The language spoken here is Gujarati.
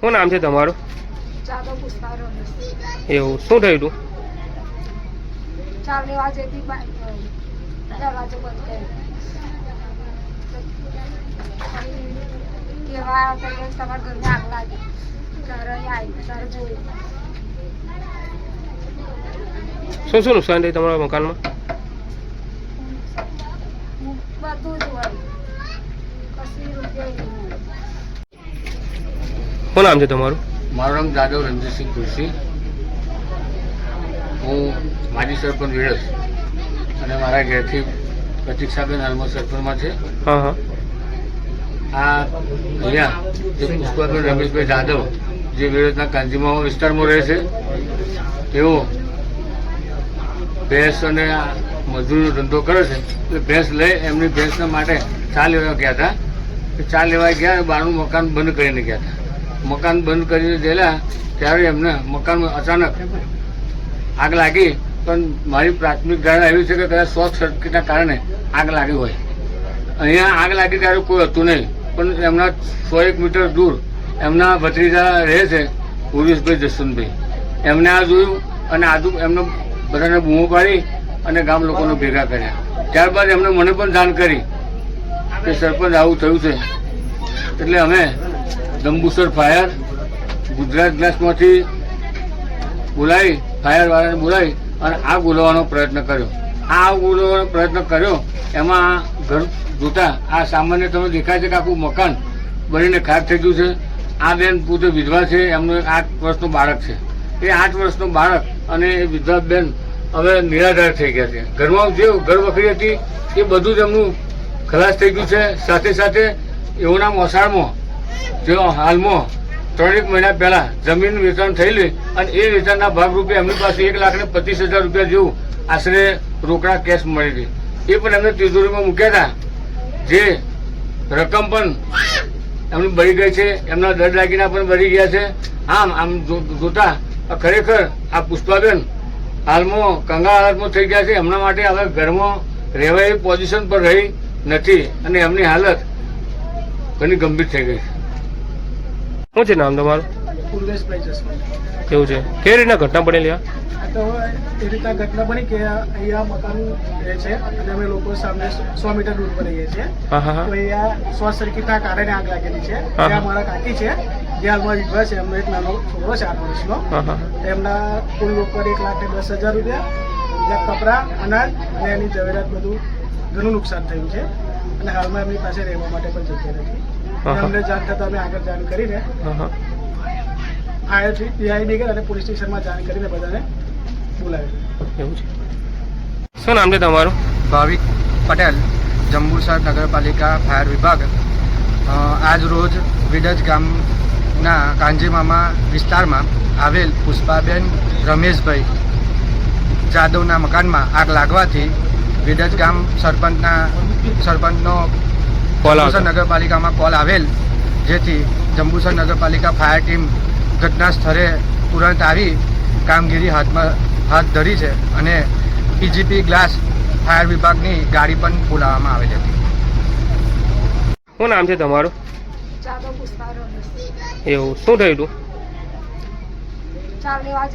શું નામ છે તમારું? એવું શું થયું હતું શું શું નુકસાન થયું તમારા મકાનમાં? બધું જ હોય. કશી રૂપિયા શું નામ છે તમારું? મારું નામ જાદવ રણજીતસિંહ તુલસી. હું માજી સરપંચ વિરસ અને મારા ઘેરથી પ્રતિક્ષાબેન હાલમાં સરપંચમાં છે. હા હા. આ અહીંયા જે પુષ્પાબેન રમેશભાઈ જાદવ જે વિરોધના કાંજીમા વિસ્તારમાં રહે છે તેઓ ભેંસ અને મજૂરીનો ધંધો કરે છે. એટલે ભેંસ લઈ એમની ભેંસના માટે ચા લેવા ગયા હતા. ચા લેવા ગયા અને બહારનું મકાન બંધ કરીને ગયા હતા. મકાન બંધ કરીને ગયેલા ત્યારે એમને મકાનમાં અચાનક આગ લાગી. પણ મારી પ્રાથમિક ધારણા એવી છે કે કદાચ શોર્ટ સર્કિટના કારણે આગ લાગી હોય. અહીંયા આગ લાગી ત્યારે કોઈ હતું નહીં, પણ એમના સો એક મીટર દૂર એમના ભત્રીજા રહે છે, પુરુષભાઈ જસવંતભાઈ. એમને આ જોયું અને આજુ એમને બધાને બૂમો પાડી અને ગામ લોકોને ભેગા કર્યા. ત્યારબાદ એમને મને પણ જાણ કરી કે સરપંચ આવું થયું છે. એટલે અમે જંબુસર ફાયર, ગુજરાત ગ્લાસમાંથી બોલાવી, ફાયરવાળાને બોલાવી અને આગ બોલાવવાનો પ્રયત્ન કર્યો. આ આગ બોલાવવાનો પ્રયત્ન કર્યો, એમાં ઘર જોતા આ સામાન્ય તમે દેખાય છે કે આખું મકાન બનીને ખાક થઈ ગયું છે. આ બેન પોતે વિધવા છે, એમનો એક આઠ વર્ષનું બાળક છે. એ આઠ વર્ષનું બાળક અને એ વિધવા બેન હવે નિરાધાર થઈ ગયા છે. ઘરમાં જે ઘર વખરી હતી, એ બધું જ એમનું ખલાસ થઈ ગયું છે. સાથે સાથે એઓના મોસાળમાં જે હાલમાં ત્રણેક મહિના પહેલા જમીન વેચાણ થયેલી અને એ વેચાણના ભાગરૂપે એમની પાસે એક લાખ ને પચીસ હજાર રૂપિયા જેવું આશરે રોકડા કેશ મળી હતી એ પણ એમને તિજોરીમાં મૂક્યા હતા. જે રકમ પણ એમની બળી ગઈ છે, એમના દર દાગીના પણ બળી ગયા છે. આમ આમ જોતા ખરેખર આ પુષ્પાબેન હાલમાં કંગાળ હાલતમાં થઈ ગયા છે. એમના માટે હવે ઘરમાં રહેવા પોઝિશન પર રહી નથી અને એમની હાલત ઘણી ગંભીર થઈ ગઈ છે. શું છે નામ તમારું? પૂર્વેશભાઈ જસવંત એવું છે? કેવી રીતના ઘટના બનેલી આ? તો એ રીતના ઘટના બની કે અહીંયા મકાન રહે છે અને અમે લોકો સામે સો મીટર દૂર પર રહીએ છીએ. તો અહીંયા શોર્ટ સર્કિટના કારણે આગ લાગેલી છે. ત્યાં મારા કાકી છે. જે હાલમાં વિધવા છે. એમનો એક નાનો છોકરો છે આઠ વર્ષનો. એમના કુલ ઉપર એક લાખ દસ હજાર રૂપિયા. બીજા કપડાં અનાજ અને એની જવેરાત બધું ઘણું નુકસાન થયું છે. અને હાલમાં એમની પાસે રહેવા માટે પણ જગ્યા નથી. અમને જાણ થતા અમે આગળ જાણ કરીને હા છે પીઆઈડી ગયા અને પોલીસ સ્ટેશનમાં જાણ કરીને બધાને બોલાવ્યો. એવું છે. શું નામ છે તમારું? ભાવિક પટેલ જંબુસર નગરપાલિકા ફાયર વિભાગ. આજ રોજ વિડજ ગામના કાંજીમામા વિસ્તારમાં આવેલ પુષ્પાબેન રમેશભાઈ જાદવના મકાનમાં આગ લાગવાથી વિડજ ગામ સરપંચના સરપંચનો. જંબુસર નગરપાલિકામાં કોલ આવેલ. જેથી જંબુસર નગરપાલિકા ફાયર ટીમ ઘટના સ્થળે તુરંત આવી કામગીરી હાથમાં હાથ ધરી છે અને પીજીપી ગ્લાસ ફાયર વિભાગની ગાડી પણ બોલાવવામાં આવેલી હતી. શું નામ છે તમારું? એવું શું થયું હતું